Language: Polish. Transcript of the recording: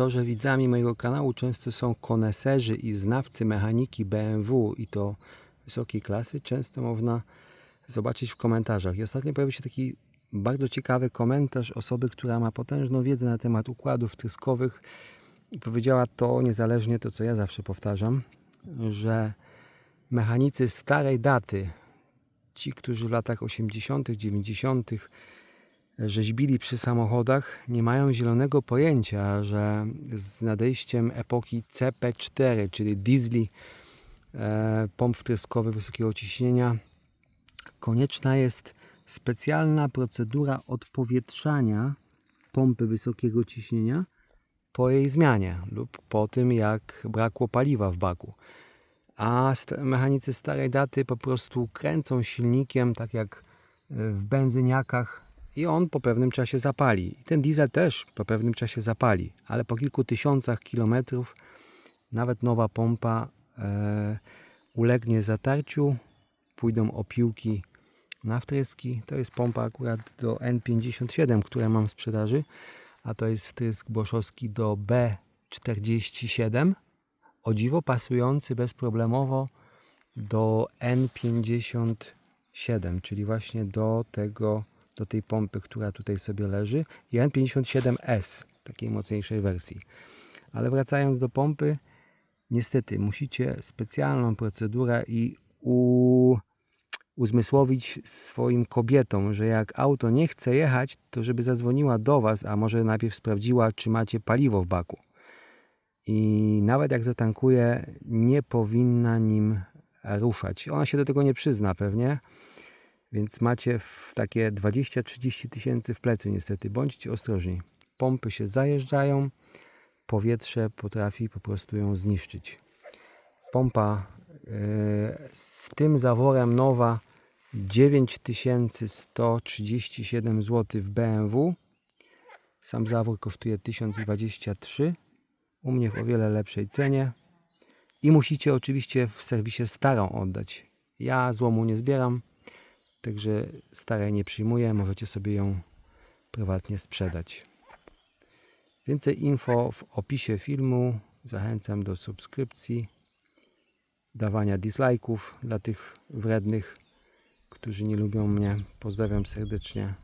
to, że widzami mojego kanału często są koneserzy i znawcy mechaniki BMW i to wysokiej klasy, często można zobaczyć w komentarzach. I ostatnio pojawił się taki bardzo ciekawy komentarz osoby, która ma potężną wiedzę na temat układów tryskowych i powiedziała to niezależnie to, co ja zawsze powtarzam, że mechanicy starej daty, ci, którzy w latach 80., 90., rzeźbili przy samochodach, nie mają zielonego pojęcia, że z nadejściem epoki CP4, czyli diesli, e, pomp wtryskowych wysokiego ciśnienia, konieczna jest specjalna procedura odpowietrzania pompy wysokiego ciśnienia po jej zmianie lub po tym, jak brakło paliwa w baku. A mechanicy starej daty po prostu kręcą silnikiem, tak jak e, w benzyniakach, i on po pewnym czasie zapali. I ten diesel też po pewnym czasie zapali, ale po kilku tysiącach kilometrów nawet nowa pompa e, ulegnie zatarciu, pójdą opiłki na wtryski. To jest pompa akurat do N57, która mam w sprzedaży, a to jest wtrysk boszowski do B47. O dziwo pasujący bezproblemowo do N57, czyli właśnie do tego, do tej pompy, która tutaj sobie leży i N57S, takiej mocniejszej wersji. Ale wracając do pompy, niestety musicie specjalną procedurę i u, uzmysłowić swoim kobietom, że jak auto nie chce jechać, to żeby zadzwoniła do Was, a może najpierw sprawdziła, czy macie paliwo w baku. I nawet jak zatankuje, nie powinna nim ruszać. Ona się do tego nie przyzna pewnie, więc macie w takie 20-30 tysięcy w plecy niestety. Bądźcie ostrożni. Pompy się zajeżdżają, powietrze potrafi po prostu ją zniszczyć. Pompa e, z tym zaworem nowa 9137 zł w BMW. Sam zawór kosztuje 1023. U mnie w o wiele lepszej cenie. I musicie oczywiście w serwisie starą oddać. Ja złomu nie zbieram, także starej nie przyjmuję. Możecie sobie ją prywatnie sprzedać. Więcej info w opisie filmu. Zachęcam do subskrypcji, dawania dislajków dla tych wrednych, którzy nie lubią mnie. Pozdrawiam serdecznie.